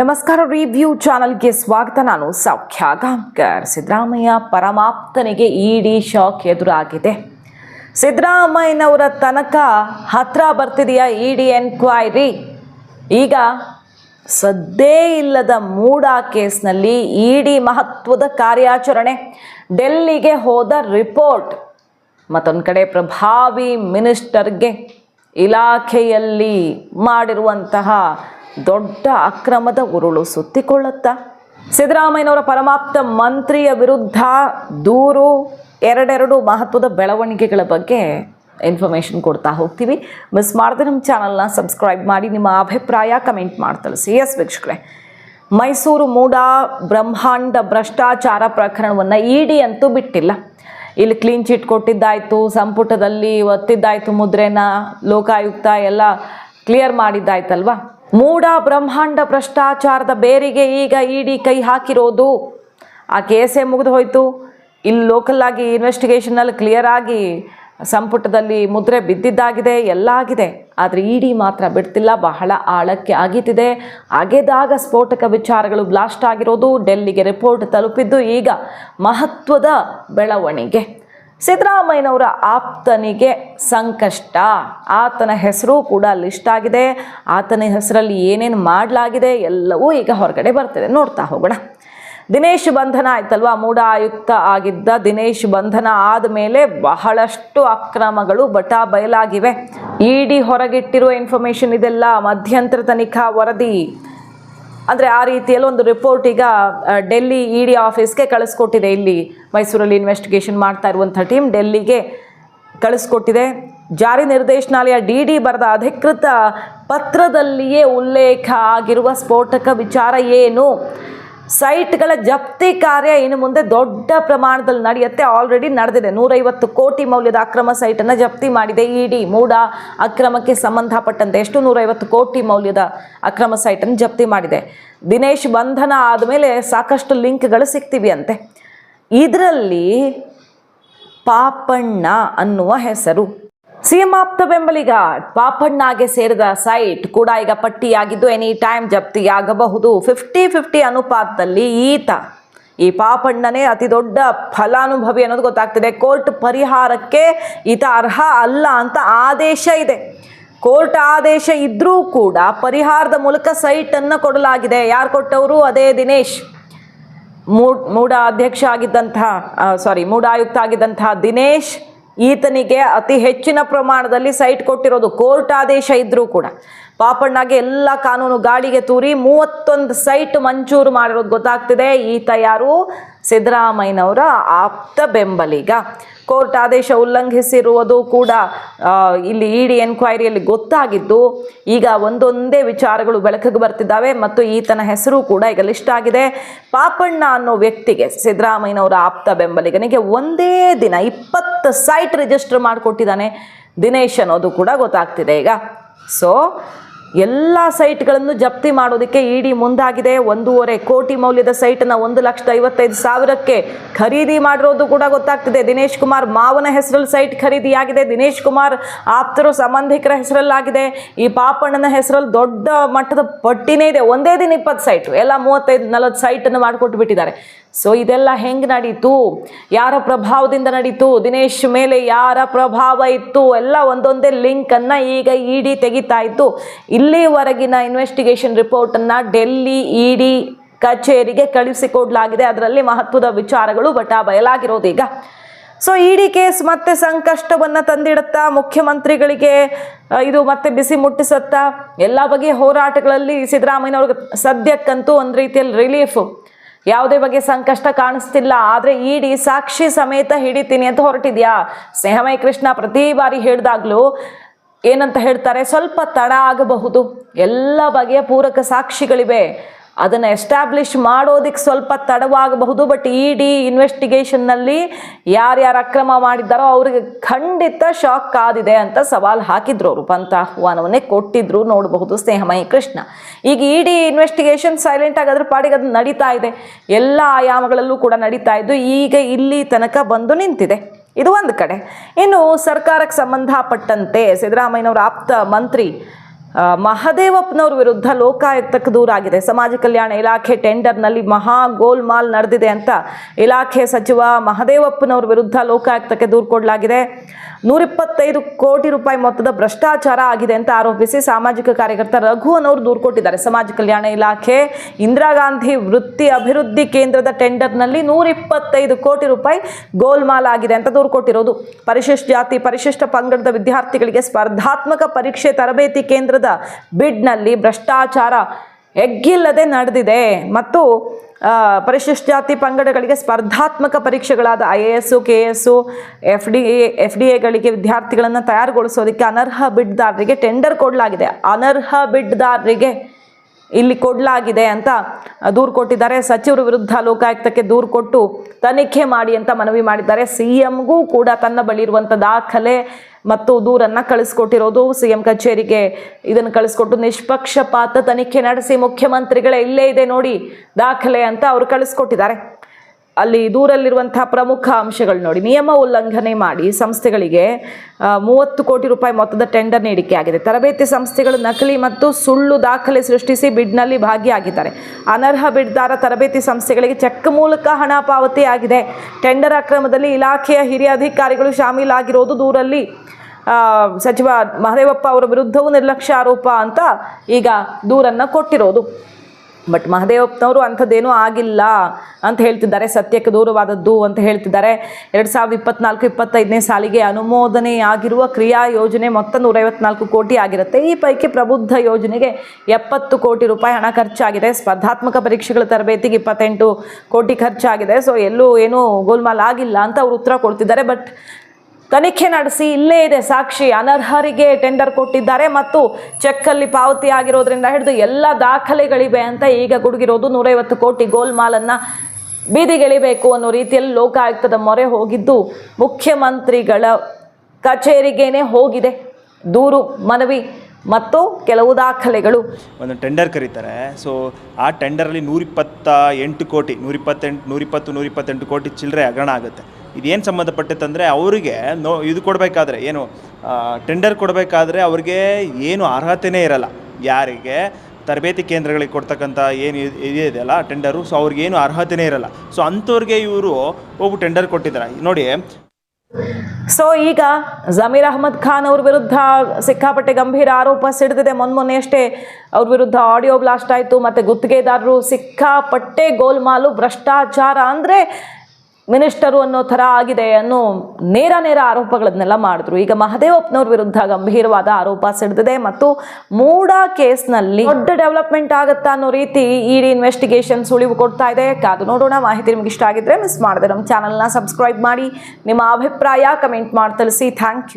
ನಮಸ್ಕಾರ ರಿವ್ಯೂ ಚಾನಲ್ಗೆ ಸ್ವಾಗತ. ನಾನು ಸೌಖ್ಯ ಗಾಂಕರ್ ಸಿದ್ದರಾಮಯ್ಯ ಪರಮಾಪ್ತನಿಗೆ ಇಡಿ ಶಾಕ್ ಎದುರಾಗಿದೆ. ಸಿದ್ದರಾಮಯ್ಯನವರ ತನಕ ಹತ್ರ ಬರ್ತಿದೆಯಾ ಇಡಿ ಎನ್ಕ್ವೈರಿ ಈಗ ಸದ್ದೇ ಇಲ್ಲದ ಮೂಡ ಕೇಸ್ನಲ್ಲಿ ಇಡಿ ಮಹತ್ವದ ಕಾರ್ಯಾಚರಣೆ. ಡೆಲ್ಲಿಗೆ ಹೋದ ರಿಪೋರ್ಟ್ ಮತ್ತೊಂದು ಕಡೆ ಪ್ರಭಾವಿ ಮಿನಿಸ್ಟರ್ಗೆ ಇಲಾಖೆಯಲ್ಲಿ ಮಾಡಿರುವಂತಹ ದೊಡ್ಡ ಅಕ್ರಮದ ಉರುಳು ಸುತ್ತಿಕೊಳ್ಳುತ್ತಾ. ಸಿದ್ದರಾಮಯ್ಯನವರ ಪರಮಾಪ್ತ ಮಂತ್ರಿಯ ವಿರುದ್ಧ ದೂರು, ಎರಡೆರಡು ಮಹತ್ವದ ಬೆಳವಣಿಗೆಗಳ ಬಗ್ಗೆ ಇನ್ಫಾರ್ಮೇಷನ್ ಕೊಡ್ತಾ ಹೋಗ್ತೀವಿ. ಮಿಸ್ ಮಾಡದೆ ನಮ್ಮ ಚಾನಲ್ನ ಸಬ್ಸ್ಕ್ರೈಬ್ ಮಾಡಿ, ನಿಮ್ಮ ಅಭಿಪ್ರಾಯ ಕಮೆಂಟ್ ಮಾಡಿ ತಿಳಿಸಿ. ಎಸ್ ವೀಕ್ಷಕರೇ, ಮೈಸೂರು ಮೂಡ ಬ್ರಹ್ಮಾಂಡ ಭ್ರಷ್ಟಾಚಾರ ಪ್ರಕರಣವನ್ನು ಇಡಿ ಅಂತೂ ಬಿಟ್ಟಿಲ್ಲ. ಇಲ್ಲಿ ಕ್ಲೀನ್ ಚಿಟ್ ಕೊಟ್ಟಿದ್ದಾಯಿತು, ಸಂಪುಟದಲ್ಲಿ ಒತ್ತಿದ್ದಾಯಿತು ಮುದ್ರೆನ, ಲೋಕಾಯುಕ್ತ ಎಲ್ಲ ಕ್ಲಿಯರ್ ಮಾಡಿದ್ದಾಯ್ತಲ್ವಾ? ಮೂಡ ಬ್ರಹ್ಮಾಂಡ ಭ್ರಷ್ಟಾಚಾರದ ಬೇರಿಗೆ ಈಗ ಇಡಿ ಕೈ ಹಾಕಿರೋದು. ಆ ಕೇಸೇ ಮುಗಿದು ಹೋಯಿತು? ಇಲ್ಲಿ ಲೋಕಲ್ ಇನ್ವೆಸ್ಟಿಗೇಷನಲ್ಲಿ ಕ್ಲಿಯರ್ ಆಗಿ ಸಂಪುಟದಲ್ಲಿ ಮುದ್ರೆ ಬಿದ್ದಿದ್ದಾಗಿದೆ, ಎಲ್ಲ ಆಗಿದೆ. ಆದರೆ ಇಡಿ ಮಾತ್ರ ಬಿಡ್ತಿಲ್ಲ, ಬಹಳ ಆಳಕ್ಕೆ ಆಗೀತಿದೆ ಅಗೆದಾಗ ಸ್ಫೋಟಕ ವಿಚಾರಗಳು ಬ್ಲಾಸ್ಟ್ ಆಗಿರೋದು, ಡೆಲ್ಲಿಗೆ ರಿಪೋರ್ಟ್ ತಲುಪಿದ್ದು ಈಗ ಮಹತ್ವದ ಬೆಳವಣಿಗೆ. ಸಿದ್ದರಾಮಯ್ಯನವರ ಆಪ್ತನಿಗೆ ಸಂಕಷ್ಟ. ಆತನ ಹೆಸರು ಕೂಡ ಲಿಸ್ಟ್ ಆಗಿದೆ. ಆತನ ಹೆಸರಲ್ಲಿ ಏನೇನು ಮಾಡಲಾಗಿದೆ ಎಲ್ಲವೂ ಈಗ ಹೊರಗಡೆ ಬರ್ತಿದೆ. ನೋಡ್ತಾ ಹೋಗೋಣ. ದಿನೇಶ್ ಬಂಧನ ಆಯ್ತಲ್ವಾ? ಮೂಡ ಆಯುಕ್ತ ಆಗಿದ್ದ ದಿನೇಶ್ ಬಂಧನ ಆದಮೇಲೆ ಬಹಳಷ್ಟು ಅಕ್ರಮಗಳು ಬಟಾ ಬಯಲಾಗಿವೆ. ಇಡಿ ಹೊರಗಿಟ್ಟಿರುವ ಇನ್ಫಾರ್ಮೇಶನ್ ಇದೆಲ್ಲ ಮಧ್ಯಂತರ ತನಿಖಾ ವರದಿ. ಅಂದರೆ ಆ ರೀತಿಯಲ್ಲಿ ಒಂದು ರಿಪೋರ್ಟ್ ಈಗ ಡೆಲ್ಲಿ ಇ ಡಿ ಆಫೀಸ್ಗೆ ಕಳಿಸ್ಕೊಟ್ಟಿದೆ. ಇಲ್ಲಿ ಮೈಸೂರಲ್ಲಿ ಇನ್ವೆಸ್ಟಿಗೇಷನ್ ಮಾಡ್ತಾ ಇರುವಂಥ ಟೀಮ್ ಡೆಲ್ಲಿಗೆ ಕಳಿಸ್ಕೊಟ್ಟಿದೆ. ಜಾರಿ ನಿರ್ದೇಶನಾಲಯ ಡಿ ಡಿ ಬರೆದ ಅಧಿಕೃತ ಪತ್ರದಲ್ಲಿಯೇ ಉಲ್ಲೇಖ ಆಗಿರುವ ಸ್ಫೋಟಕ ವಿಚಾರ ಏನು? ಸೈಟ್ಗಳ ಜಪ್ತಿ ಕಾರ್ಯ ಇನ್ನು ಮುಂದೆ ದೊಡ್ಡ ಪ್ರಮಾಣದಲ್ಲಿ ನಡೆಯುತ್ತೆ. ಆಲ್ರೆಡಿ ನಡೆದಿದೆ. ನೂರೈವತ್ತು ಕೋಟಿ ಮೌಲ್ಯದ ಅಕ್ರಮ ಸೈಟನ್ನು ಜಪ್ತಿ ಮಾಡಿದೆ ಇಡಿ. ಮೂಡ ಅಕ್ರಮಕ್ಕೆ ಸಂಬಂಧಪಟ್ಟಂತೆ ಎಷ್ಟು? ನೂರೈವತ್ತು ಕೋಟಿ ಮೌಲ್ಯದ ಅಕ್ರಮ ಸೈಟನ್ನು ಜಪ್ತಿ ಮಾಡಿದೆ. ದಿನೇಶ್, ಬಂಧನ ಆದಮೇಲೆ ಸಾಕಷ್ಟು ಲಿಂಕ್ಗಳು ಸಿಗ್ತೀವಿ ಅಂತೆ ಇದರಲ್ಲಿ ಪಾಪಣ್ಣ ಅನ್ನುವ ಹೆಸರು. ಸಿಎಂ ಆಪ್ತ ಬೆಂಬಲಿಗ ಪಾಪಣ್ಣಗೆ ಸೇರಿದ ಸೈಟ್ ಕೂಡ ಈಗ ಪಟ್ಟಿಯಾಗಿದ್ದು ಎನಿ ಟೈಮ್ ಜಪ್ತಿಯಾಗಬಹುದು. ಫಿಫ್ಟಿ ಫಿಫ್ಟಿ ಅನುಪಾತದಲ್ಲಿ ಈತ ಈ ಪಾಪಣ್ಣನೇ ಅತಿ ದೊಡ್ಡ ಫಲಾನುಭವಿ ಅನ್ನೋದು ಗೊತ್ತಾಗ್ತಿದೆ. ಕೋರ್ಟ್ ಪರಿಹಾರಕ್ಕೆ ಈತ ಅರ್ಹ ಅಲ್ಲ ಅಂತ ಆದೇಶ ಇದೆ. ಕೋರ್ಟ್ ಆದೇಶ ಇದ್ರೂ ಕೂಡ ಪರಿಹಾರದ ಮೂಲಕ ಸೈಟನ್ನು ಕೊಡಲಾಗಿದೆ. ಯಾರು ಕೊಟ್ಟವರು? ಅದೇ ದಿನೇಶ್. ಮೂಡ್ ಅಧ್ಯಕ್ಷ ಆಗಿದ್ದಂತಹ ಸಾರಿ ಮೂಡ ಆಯುಕ್ತ ಆಗಿದ್ದಂತಹ ದಿನೇಶ್. ಈತನಿಗೆ ಅತಿ ಹೆಚ್ಚಿನ ಪ್ರಮಾಣದಲ್ಲಿ ಸೈಟ್ ಕೊಟ್ಟಿರೋದು ಕೋರ್ಟ್ ಆದೇಶ ಇದ್ರೂ ಕೂಡ. ಪಾಪಣ್ಣಗೆ ಎಲ್ಲ ಕಾನೂನು ಗಾಳಿಗೆ ತೂರಿ ಮೂವತ್ತೊಂದು ಸೈಟ್ ಮಂಜೂರು ಮಾಡಿರೋದು ಗೊತ್ತಾಗ್ತಿದೆ. ಈತ ಯಾರು? ಸಿದ್ದರಾಮಯ್ಯನವರ ಆಪ್ತ ಬೆಂಬಲಿಗ ಕೋರ್ಟ್ ಆದೇಶ ಉಲ್ಲಂಘಿಸಿರುವುದು ಕೂಡ ಇಲ್ಲಿ ಇ ಡಿ ಎನ್ಕ್ವೈರಿಯಲ್ಲಿ ಗೊತ್ತಾಗಿದ್ದು, ಈಗ ಒಂದೊಂದೇ ವಿಚಾರಗಳು ಬೆಳಕಿಗೆ ಬರ್ತಿದ್ದಾವೆ ಮತ್ತು ಈತನ ಹೆಸರು ಕೂಡ ಈಗ ಲಿಸ್ಟ್ ಆಗಿದೆ. ಪಾಪಣ್ಣ ಅನ್ನೋ ವ್ಯಕ್ತಿಗೆ ಸಿದ್ದರಾಮಯ್ಯನವರ ಆಪ್ತ ಬೆಂಬಲಿಗನಿಗೆ ಒಂದೇ ದಿನ ಇಪ್ಪತ್ತು ಸೈಟ್ ರಿಜಿಸ್ಟರ್ ಮಾಡಿಕೊಟ್ಟಿದ್ದಾನೆ ದಿನೇಶ್ ಅನ್ನೋದು ಕೂಡ ಗೊತ್ತಾಗ್ತಿದೆ ಈಗ. ಸೊ ಎಲ್ಲ ಸೈಟ್ಗಳನ್ನು ಜಪ್ತಿ ಮಾಡೋದಕ್ಕೆ ಇಡಿ ಮುಂದಾಗಿದೆ. ಒಂದೂವರೆ ಕೋಟಿ ಮೌಲ್ಯದ ಸೈಟನ್ನು ಒಂದು ಲಕ್ಷದ ಐವತ್ತೈದು ಸಾವಿರಕ್ಕೆ ಖರೀದಿ ಮಾಡಿರೋದು ಕೂಡ ಗೊತ್ತಾಗ್ತಿದೆ. ದಿನೇಶ್ ಕುಮಾರ್ ಮಾವನ ಹೆಸರಲ್ಲಿ ಸೈಟ್ ಖರೀದಿಯಾಗಿದೆ. ದಿನೇಶ್ ಕುಮಾರ್ ಆಪ್ತರು ಸಂಬಂಧಿಕರ ಹೆಸರಲ್ಲಾಗಿದೆ. ಈ ಪಾಪಣ್ಣನ ಹೆಸರಲ್ಲಿ ದೊಡ್ಡ ಮಟ್ಟದ ಪಟ್ಟಿನೇ ಇದೆ. ಒಂದೇ ದಿನ ಇಪ್ಪತ್ತು ಸೈಟು. ಎಲ್ಲ ಮೂವತ್ತೈದು ನಲವತ್ತು ಸೈಟನ್ನು ಮಾಡಿಕೊಟ್ಟು ಬಿಟ್ಟಿದ್ದಾರೆ ಸೊ ಇದೆಲ್ಲ ಹೆಂಗೆ ನಡೀತು? ಯಾರ ಪ್ರಭಾವದಿಂದ ನಡೀತು? ದಿನೇಶ್ ಮೇಲೆ ಯಾರ ಪ್ರಭಾವ ಇತ್ತು? ಎಲ್ಲ ಒಂದೊಂದೇ ಲಿಂಕನ್ನು ಈಗ ಇ ಡಿ ತೆಗಿತಾ ಇತ್ತು. ಇಲ್ಲಿವರೆಗಿನ ಇನ್ವೆಸ್ಟಿಗೇಷನ್ ರಿಪೋರ್ಟನ್ನು ಡೆಲ್ಲಿ ಇ ಡಿ ಕಚೇರಿಗೆ ಕಳುಹಿಸಿಕೊಡ್ಲಾಗಿದೆ ಅದರಲ್ಲಿ ಮಹತ್ವದ ವಿಚಾರಗಳು ಬಟಾ ಬಯಲಾಗಿರೋದೀಗ ಸೊ ಡಿ ಕೇಸ್ ಮತ್ತೆ ಸಂಕಷ್ಟವನ್ನು ತಂದಿಡುತ್ತಾ, ಮುಖ್ಯಮಂತ್ರಿಗಳಿಗೆ ಇದು ಮತ್ತೆ ಬಿಸಿ ಮುಟ್ಟಿಸುತ್ತಾ, ಎಲ್ಲ ಬಗೆಯ ಹೋರಾಟಗಳಲ್ಲಿ ಸಿದ್ದರಾಮಯ್ಯನವ್ರಿಗೆ ಸದ್ಯಕ್ಕಂತೂ ಒಂದು ರೀತಿಯಲ್ಲಿ ರಿಲೀಫು ಯಾವುದೇ ಬಗ್ಗೆ ಸಂಕಷ್ಟ ಕಾಣಿಸ್ತಿಲ್ಲ, ಆದರೆ ಇಡಿ ಸಾಕ್ಷಿ ಸಮೇತ ಹಿಡಿತೀನಿ ಅಂತ ಹೊರಟಿದ್ಯಾ? ಸ್ನೇಹಮಯ ಕೃಷ್ಣ ಪ್ರತಿ ಬಾರಿ ಹೇಳಿದಾಗ್ಲೂ ಏನಂತ ಹೇಳ್ತಾರೆ, ಸ್ವಲ್ಪ ತಡ ಆಗಬಹುದು. ಎಲ್ಲ ಬಗೆಯ ಪೂರಕ ಸಾಕ್ಷಿಗಳಿವೆ. ಅದನ್ನು ಎಸ್ಟಾಬ್ಲಿಷ್ ಮಾಡೋದಕ್ಕೆ ಸ್ವಲ್ಪ ತಡವಾಗಬಹುದು, ಬಟ್ ಇ ಡಿ ಇನ್ವೆಸ್ಟಿಗೇಷನ್ನಲ್ಲಿ ಯಾರ್ಯಾರು ಅಕ್ರಮ ಮಾಡಿದ್ದಾರೋ ಅವ್ರಿಗೆ ಖಂಡಿತ ಶಾಕ್ ಕಾದಿದೆ ಅಂತ ಸವಾಲು ಹಾಕಿದ್ರು ಅವರು. ಪಂಥ ಆಹ್ವಾನವನ್ನೇ ಕೊಟ್ಟಿದ್ರು. ನೋಡಬಹುದು ಸ್ನೇಹಮಯಿ ಕೃಷ್ಣ. ಈಗ ಡಿ ಇನ್ವೆಸ್ಟಿಗೇಷನ್ ಸೈಲೆಂಟ್ ಆಗಿ ಪಾಡಿಗೆ ಅದು ನಡೀತಾ ಇದೆ. ಎಲ್ಲ ಆಯಾಮಗಳಲ್ಲೂ ಕೂಡ ನಡೀತಾ ಇದ್ದು ಈಗ ಇಲ್ಲಿ ತನಕ ಬಂದು ನಿಂತಿದೆ. ಇದು ಒಂದು ಕಡೆ. ಇನ್ನು ಸರ್ಕಾರಕ್ಕೆ ಸಂಬಂಧಪಟ್ಟಂತೆ ಸಿದ್ದರಾಮಯ್ಯನವರ ಆಪ್ತ ಮಂತ್ರಿ ಮಹದೇವಪ್ಪನವ್ರ ವಿರುದ್ಧ ಲೋಕಾಯುಕ್ತಕ್ಕೆ ದೂರಾಗಿದೆ. ಸಮಾಜ ಕಲ್ಯಾಣ ಇಲಾಖೆ ಟೆಂಡರ್ನಲ್ಲಿ ಮಹಾ ಗೋಲ್ಮಾಲ್ ನಡೆದಿದೆ ಅಂತ ಇಲಾಖೆ ಸಚಿವ ಮಹದೇವಪ್ಪನವ್ರ ವಿರುದ್ಧ ಲೋಕಾಯುಕ್ತಕ್ಕೆ ದೂರು ಕೊಡಲಾಗಿದೆ. ನೂರಿಪ್ಪತ್ತೈದು ಕೋಟಿ ರೂಪಾಯಿ ಮೊತ್ತದ ಭ್ರಷ್ಟಾಚಾರ ಆಗಿದೆ ಅಂತ ಆರೋಪಿಸಿ ಸಾಮಾಜಿಕ ಕಾರ್ಯಕರ್ತ ರಘು ಅನ್ನೋರು ದೂರು ಕೊಟ್ಟಿದ್ದಾರೆ. ಸಮಾಜ ಕಲ್ಯಾಣ ಇಲಾಖೆ, ಇಂದಿರಾ ಗಾಂಧಿ ವೃತ್ತಿ ಅಭಿವೃದ್ಧಿ ಕೇಂದ್ರದ ಟೆಂಡರ್ನಲ್ಲಿ ನೂರಿಪ್ಪತ್ತೈದು ಕೋಟಿ ರೂಪಾಯಿ ಗೋಲ್ಮಾಲ್ ಆಗಿದೆ ಅಂತ ದೂರು ಕೊಟ್ಟಿರೋದು. ಪರಿಶಿಷ್ಟ ಜಾತಿ, ಪರಿಶಿಷ್ಟ ಪಂಗಡದ ವಿದ್ಯಾರ್ಥಿಗಳಿಗೆ ಸ್ಪರ್ಧಾತ್ಮಕ ಪರೀಕ್ಷೆ ತರಬೇತಿ ಕೇಂದ್ರದ ಬಿಡ್ನಲ್ಲಿ ಭ್ರಷ್ಟಾಚಾರ ಎಗ್ಗಿಲ್ಲದೆ ನಡೆದಿದೆ. ಮತ್ತು ಪರಿಶಿಷ್ಟ ಜಾತಿ ಪಂಗಡಗಳಿಗೆ ಸ್ಪರ್ಧಾತ್ಮಕ ಪರೀಕ್ಷೆಗಳಾದ I A S K S F D A, F D ಎಗಳಿಗೆ ವಿದ್ಯಾರ್ಥಿಗಳನ್ನು ತಯಾರುಗೊಳಿಸೋದಕ್ಕೆ ಅನರ್ಹ ಬಿಡ್ದಾರರಿಗೆ ಟೆಂಡರ್ ಕೊಡಲಾಗಿದೆ. ಅನರ್ಹ ಬಿಡ್ದಾರರಿಗೆ ಇಲ್ಲಿ ಕೊಡಲಾಗಿದೆ ಅಂತ ದೂರು ಕೊಟ್ಟಿದ್ದಾರೆ. ಸಚಿವರ ವಿರುದ್ಧ ಲೋಕಾಯುಕ್ತಕ್ಕೆ ದೂರು ಕೊಟ್ಟು ತನಿಖೆ ಮಾಡಿ ಅಂತ ಮನವಿ ಮಾಡಿದ್ದಾರೆ. ಸಿ ಎಂಗೂ ಕೂಡ ತನ್ನ ಬಳಿ ಇರುವಂಥ ದಾಖಲೆ ಮತ್ತು ದೂರನ್ನು ಕಳಿಸ್ಕೊಟ್ಟಿರೋದು ಸಿ ಎಂ ಕಚೇರಿಗೆ. ಇದನ್ನು ಕಳಿಸ್ಕೊಟ್ಟು ನಿಷ್ಪಕ್ಷಪಾತ ತನಿಖೆ ನಡೆಸಿ ಮುಖ್ಯಮಂತ್ರಿಗಳೇ ಇಲ್ಲೇ ಇದೆ ನೋಡಿ, ದಾಖಲೆ ಅಂತ ಅವರು ಕಳಿಸ್ಕೊಟ್ಟಿದ್ದಾರೆ. ಅಲ್ಲಿ ದೂರಲ್ಲಿರುವಂಥ ಪ್ರಮುಖ ಅಂಶಗಳು ನೋಡಿ, ನಿಯಮ ಉಲ್ಲಂಘನೆ ಮಾಡಿ ಸಂಸ್ಥೆಗಳಿಗೆ ಮೂವತ್ತು ಕೋಟಿ ರೂಪಾಯಿ ಮೊತ್ತದ ಟೆಂಡರ್ ನೀಡಿಕೆ ಆಗಿದೆ. ತರಬೇತಿ ಸಂಸ್ಥೆಗಳು ನಕಲಿ ಮತ್ತು ಸುಳ್ಳು ದಾಖಲೆ ಸೃಷ್ಟಿಸಿ ಬಿಡ್ನಲ್ಲಿ ಭಾಗಿಯಾಗಿದ್ದಾರೆ. ಅನರ್ಹ ಬಿಡ್ದಾರ ತರಬೇತಿ ಸಂಸ್ಥೆಗಳಿಗೆ ಚೆಕ್ ಮೂಲಕ ಹಣ ಪಾವತಿಯಾಗಿದೆ ಟೆಂಡರ್ ಅಕ್ರಮದಲ್ಲಿ ಇಲಾಖೆಯ ಹಿರಿಯ ಅಧಿಕಾರಿಗಳು ಶಾಮೀಲಾಗಿರೋದು ದೂರಲ್ಲಿ ಸಚಿವ ಮಹದೇವಪ್ಪ ಅವರ ವಿರುದ್ಧವೂ ನಿರ್ಲಕ್ಷ್ಯ ಆರೋಪ ಅಂತ ಈಗ ದೂರನ್ನು ಕೊಟ್ಟಿರೋದು. ಬಟ್ ಮಹದೇವಪ್ಪನವರು ಅಂಥದ್ದೇನೂ ಆಗಿಲ್ಲ ಅಂತ ಹೇಳ್ತಿದ್ದಾರೆ. ಸತ್ಯಕ್ಕೆ ದೂರವಾದದ್ದು ಅಂತ ಹೇಳ್ತಿದ್ದಾರೆ. ಎರಡು ಸಾವಿರದ ಇಪ್ಪತ್ನಾಲ್ಕು, ಇಪ್ಪತ್ತೈದನೇ ಸಾಲಿಗೆ ಅನುಮೋದನೆಯಾಗಿರುವ ಕ್ರಿಯಾ ಯೋಜನೆ ಮೊತ್ತ ನೂರೈವತ್ನಾಲ್ಕು ಕೋಟಿ ಆಗಿರುತ್ತೆ. ಈ ಪೈಕಿ ಪ್ರಬುದ್ಧ ಯೋಜನೆಗೆ ಎಪ್ಪತ್ತು ಕೋಟಿ ರೂಪಾಯಿ ಹಣ ಖರ್ಚಾಗಿದೆ. ಸ್ಪರ್ಧಾತ್ಮಕ ಪರೀಕ್ಷೆಗಳ ತರಬೇತಿಗೆ ಇಪ್ಪತ್ತೆಂಟು ಕೋಟಿ ಖರ್ಚಾಗಿದೆ. ಸೊ ಎಲ್ಲೂ ಏನೂ ಗೋಲ್ಮಾಲ್ ಆಗಿಲ್ಲ ಅಂತ ಅವರು ಉತ್ತರ ಕೊಡ್ತಿದ್ದಾರೆ. ಬಟ್ ತನಿಖೆ ನಡೆಸಿ ಇಲ್ಲೇ ಇದೆ ಸಾಕ್ಷಿ. ಅನರ್ಹರಿಗೆ ಟೆಂಡರ್ ಕೊಟ್ಟಿದ್ದಾರೆ ಮತ್ತು ಚೆಕ್ಕಲ್ಲಿ ಪಾವತಿ ಆಗಿರೋದ್ರಿಂದ ಹಿಡಿದು ಎಲ್ಲ ದಾಖಲೆಗಳಿವೆ ಅಂತ ಈಗ ಗುಡುಗಿರೋದು. ನೂರೈವತ್ತು ಕೋಟಿ ಗೋಲ್ಮಾಲನ್ನು ಬೀದಿಗೆಳಿಬೇಕು ಅನ್ನೋ ರೀತಿಯಲ್ಲಿ ಲೋಕಾಯುಕ್ತದ ಮೊರೆ ಹೋಗಿದ್ದು ಮುಖ್ಯಮಂತ್ರಿಗಳ ಕಚೇರಿಗೇನೆ ಹೋಗಿದೆ. ದೂರು, ಮನವಿ ಮತ್ತು ಕೆಲವು ದಾಖಲೆಗಳು. ಒಂದು ಟೆಂಡರ್ ಕರೀತಾರೆ. ಸೊ ಆ ಟೆಂಡರಲ್ಲಿ ನೂರಿಪ್ಪತ್ತ ಎಂಟು ಕೋಟಿ, ನೂರಿಪ್ಪತ್ತೆಂಟು, ನೂರಿಪ್ಪತ್ತು, ನೂರಿಪ್ಪತ್ತೆಂಟು ಕೋಟಿ ಚಿಲ್ಲರೆ ಹಗರಣ ಆಗುತ್ತೆ. ಇದೇನು ಸಂಬಂಧಪಟ್ಟಿತ್ತಂದರೆ ಅವರಿಗೆ ನೋ, ಇದು ಕೊಡಬೇಕಾದ್ರೆ, ಏನು ಟೆಂಡರ್ ಕೊಡಬೇಕಾದ್ರೆ ಅವ್ರಿಗೆ ಏನು ಅರ್ಹತೆನೇ ಇರಲ್ಲ. ಯಾರಿಗೆ? ತರಬೇತಿ ಕೇಂದ್ರಗಳಿಗೆ ಕೊಡ್ತಕ್ಕಂಥ ಏನು ಇದ್- ಇದೆಯಲ್ಲ ಟೆಂಡರು ಸೊ ಅವ್ರಿಗೇನು ಅರ್ಹತೆನೇ ಇರಲ್ಲ. ಸೊ ಅಂಥವ್ರಿಗೆ ಇವರು ಹೋಗು ಟೆಂಡರ್ ಕೊಟ್ಟಿದ್ದಾರೆ. ನೋಡಿ. ಸೊ ಈಗ ಜಮೀರ್ ಅಹಮದ್ ಖಾನ್ ಅವ್ರ ವಿರುದ್ಧ ಸಿಕ್ಕಾಪಟ್ಟೆ ಗಂಭೀರ ಆರೋಪ ಸಿಡಿದಿದೆ. ಮೊನ್ನೆ ಅಷ್ಟೇ ಅವ್ರ ವಿರುದ್ಧ ಆಡಿಯೋ ಬ್ಲಾಸ್ಟ್ ಆಯಿತು. ಮತ್ತು ಗುತ್ತಿಗೆದಾರರು ಸಿಕ್ಕಾಪಟ್ಟೆ ಗೋಲ್ಮಾಲು, ಭ್ರಷ್ಟಾಚಾರ ಅಂದರೆ ಮಿನಿಸ್ಟರು ಅನ್ನೋ ಥರ ಆಗಿದೆ ಅನ್ನೋ ನೇರ ನೇರ ಆರೋಪಗಳನ್ನೆಲ್ಲ ಮಾಡಿದ್ರು. ಈಗ ಮಹದೇವಪ್ಪನವ್ರ ವಿರುದ್ಧ ಗಂಭೀರವಾದ ಆರೋಪ ಸಿಡಿದಿದೆ ಮತ್ತು ಮೂಡ ಕೇಸ್ನಲ್ಲಿ ದೊಡ್ಡ ಡೆವಲಪ್ಮೆಂಟ್ ಆಗುತ್ತಾ ಅನ್ನೋ ರೀತಿ ಇಡಿ ಇನ್ವೆಸ್ಟಿಗೇಷನ್ ಸುಳಿವು ಕೊಡ್ತಾ ಇದೆ. ಕಾದು ನೋಡೋಣ. ಮಾಹಿತಿ ನಿಮ್ಗೆ ಇಷ್ಟ ಆಗಿದ್ರೆ ಮಿಸ್ ಮಾಡಿದೆ ನಮ್ಮ ಚಾನಲ್ನ ಸಬ್ಸ್ಕ್ರೈಬ್ ಮಾಡಿ. ನಿಮ್ಮ ಅಭಿಪ್ರಾಯ ಕಮೆಂಟ್ ಮಾಡಿ ತಿಳಿಸಿ. Thank you.